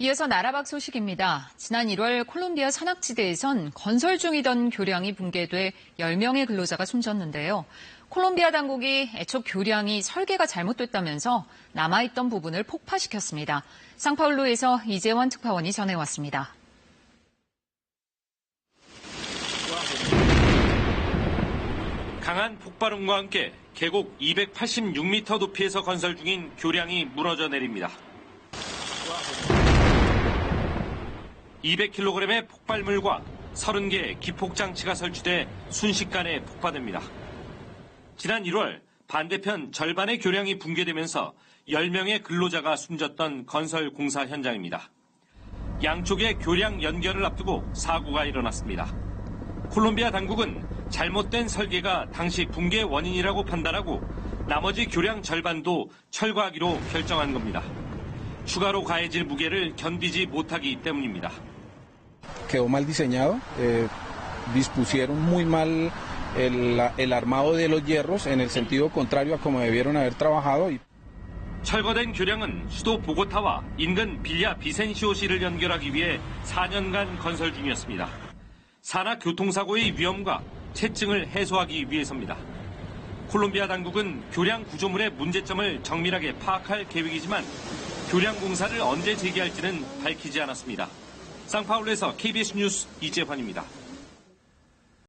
이어서 나라박 소식입니다. 지난 1월 콜롬비아 산악지대에선 건설 중이던 교량이 붕괴돼 10명의 근로자가 숨졌는데요. 콜롬비아 당국이 애초 교량이 설계가 잘못됐다면서 남아있던 부분을 폭파시켰습니다. 상파울루에서 이재원 특파원이 전해왔습니다. 강한 폭발음과 함께 계곡 286m 높이에서 건설 중인 교량이 무너져 내립니다. 200kg의 폭발물과 30개의 기폭장치가 설치돼 순식간에 폭파됩니다. 지난 1월 반대편 절반의 교량이 붕괴되면서 10명의 근로자가 숨졌던 건설 공사 현장입니다. 양쪽의 교량 연결을 앞두고 사고가 일어났습니다. 콜롬비아 당국은 잘못된 설계가 당시 붕괴 원인이라고 판단하고 나머지 교량 절반도 철거하기로 결정한 겁니다. 추가로 가해질 무게를 견디지 못하기 때문입니다. Quedó mal diseñado, eh, dispusieron muy mal el, el armado de los hierros en el sentido contrario a como debieron haber trabajado. 철거된 교량은 수도 보고타와 인근 빌야 비센시오시를 연결하기 위해 4년간 건설 중이었습니다. 산악 교통사고의 위험과 체증을 해소하기 위해서입니다. 콜롬비아 당국은 교량 구조물의 문제점을 정밀하게 파악할 계획이지만 교량 공사를 언제 재개할지는 밝히지 않았습니다. 상파울루에서 KBS 뉴스 이재환입니다.